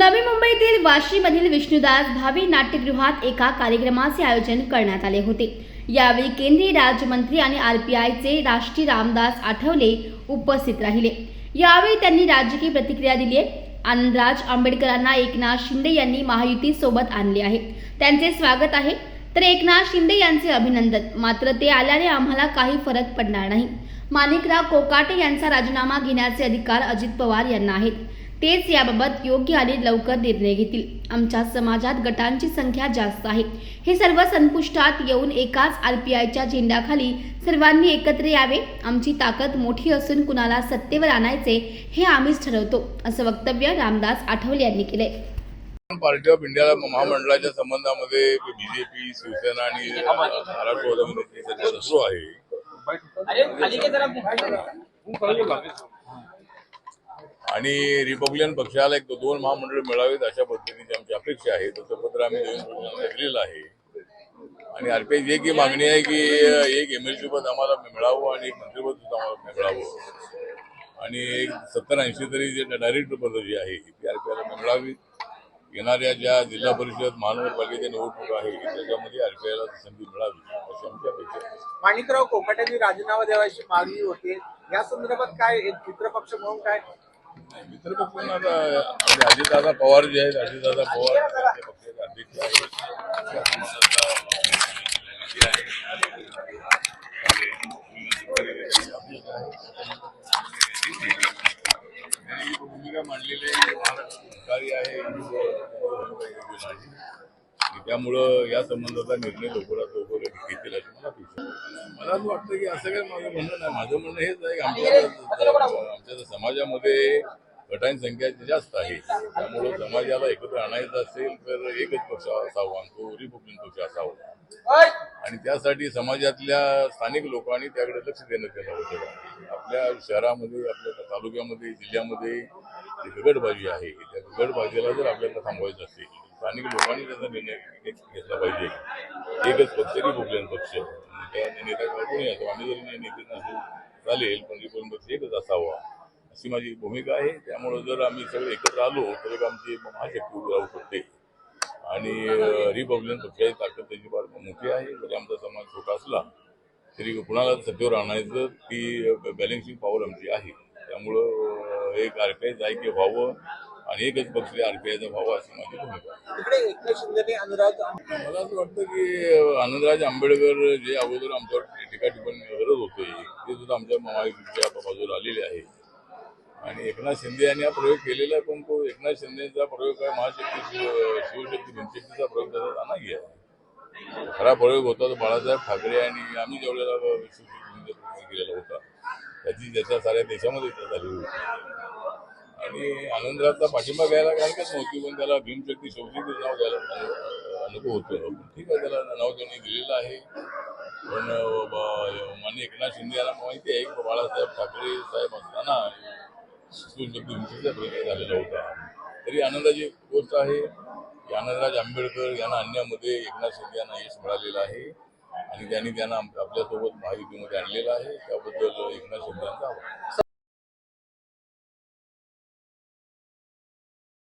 नवी मुंबईतील वाशीमधील विष्णुदास भावी नाट्यगृहात एका कार्यक्रमाचे आयोजन करण्यात आले होते. यावेळी केंद्रीय राज्यमंत्री आणि आर पी आयचे राष्ट्रीय रामदास आठवले उपस्थित राहिले. यावेळी त्यांनी राजकीय प्रतिक्रिया दिली आहे. आनंदराज आंबेडकरांना एकनाथ शिंदे यांनी महायुतीसोबत आणले आहे. त्यांचे स्वागत आहे. तर एकनाथ शिंदे यांचे अभिनंदन. मात्र ते आल्याने आम्हाला काही फरक पडणार नाही. माणिकराव कोकाटे यांचा राजीनामा घेण्याचे अधिकार अजित पवार यांना आहेत. तेच याबाबत योग्य आणि लवकर निर्णय घेतील. आमच्या समाजात गटांची संख्या जास्त आहे. हे सर्व संपुष्टात येऊन एकाच आरपीआयच्या झेंड्याखाली सर्वांनी एकत्र यावे. आमची ताकद मोठी असून कुणाला सत्तेवर आणायचे हे आम्हीच ठरवतो असं वक्तव्य रामदास आठवले यांनी केलंय. पार्टी ऑफ इंडिया महामंडळाच्या संबंधामध्ये बीजेपी शिवसेना आणि सुरू आहे. आणि रिपब्लिकन पक्षाला एक दोन महामंडळ मिळावेत अशा पद्धतीची आमची अपेक्षा आहे. तसं पत्र आम्ही देवेंद्र दिलेलं आहे. आणि आरपीआयची एक ही मागणी आहे की एक एमएलसी पद आम्हाला मिळावं आणि एक मंत्रीपद सुद्धा आम्हाला मिळावं. आणि एक सत्तर ऐंशी तरी जे डायरेक्टर पद जी आहे ती आरपीआयला मिळावी येणाऱ्या ज्या जिल्हा परिषद महानगरपालिकेच्या निवडणूक आहे त्याच्यामध्ये आरपीआयला संधी मिळावी अशी आमची अपेक्षा आहे. माणिकराव कोकाट्यांनी राजीनामा देवाची मागणी होती. या संदर्भात काय मित्रपक्ष म्हणून काय? नाही, मित्र पक्षांना आता आपले अजितदादा पवार जे आहेत अजितदादा पवार पक्षाचे अध्यक्ष आहेत आहे. भूमिका मांडलेली आहे महाराष्ट्र आहे त्यामुळं या संबंधाचा निर्णय लवकरात लवकर घेतील अशी मला अपेक्षा मला असं वाटतं की असं काय माझं म्हणणं नाही. माझं म्हणणं हेच आहे की आमच्या आमच्या समाजामध्ये गटांची संख्या जास्त आहे. त्यामुळं समाजाला एकत्र आणायचं असेल तर एकच पक्ष असावा तो रिपब्लिकन पक्ष असावा. आणि त्यासाठी समाजातल्या स्थानिक लोकांनी त्याकडे लक्ष देणं त्याला होतं आपल्या शहरामध्ये आपल्या तालुक्यामध्ये जिल्ह्यामध्ये जी गडबाजी आहे त्या गडबाजीला जर आपल्याला थांबवायचं असेल स्थानिक लोकांनी त्याचा निर्णय घेतला पाहिजे. एकच पक्ष रिपब्लिकन पक्ष. त्या नेत्याकडे कोणी असो आम्ही जरी नेते नसू चालेल पण रिपब्लिकन पक्ष एकच असावा. अशी माझी भूमिका आहे. त्यामुळं जर आम्ही सगळे एकत्र आलो तर एक आमची महाशक्ती उभी राहू शकते. आणि रिपब्लिकन पक्षाची ताकद त्याची फार मोठी आहे. जरी आमचा समाज छोटा असला तरी कुणाला सत्तेवर आणायचं ती बॅलेन्सिंग पॉवर आमची आहे. त्यामुळं एक आरपीआयचं ऐक्य व्हावं आणि एकच पक्ष आरपीआयचा व्हावा अशी माझी भूमिका मला असं वाटतं की आनंदराज आंबेडकर जे अगोदर आमच्यावर टीका टिप्पणी करत होते ते सुद्धा आमच्या महायुतीच्या बाजूला आलेले आहे आणि एकनाथ शिंदे यांनी हा प्रयोग केलेला आहे पण तो एकनाथ शिंदेचा प्रयोग काय महाशक्ती शिव- शिवशक्ती बिनशक्तीचा प्रयोग त्याचा नाही आहे. खरा प्रयोग होता तो बाळासाहेब ठाकरे आणि आम्ही जेवढ्याला शिवशक्ती केलेला होता त्याची त्याच्या साऱ्या देशामध्ये त्या झाली होती. आणि आनंदराजचा पाठिंबा घ्यायला काय हरकत नव्हती पण त्याला भीमशक्ती शिवशक्ती नाव द्यायला अनुभव नको होतं. ठीक आहे त्याला नाव त्यांनी दिलेलं आहे. पण अं, माननीय एकनाथ शिंदे यांना माहिती आहे की बाळासाहेब ठाकरे साहेब असताना शिवशक्ती भीमशक्तीचा प्रयत्न झालेला होता तरी आनंदाची गोष्ट आहे. की आनंदराज आंबेडकर यांना अन्यामध्ये एकनाथ शिंदे यांना यश मिळालेलं आहे आणि त्यांनी त्यांना आपल्यासोबत महायुतीमध्ये आणलेलं आहे. त्याबद्दल एकनाथ शिंदे यांचा आभार.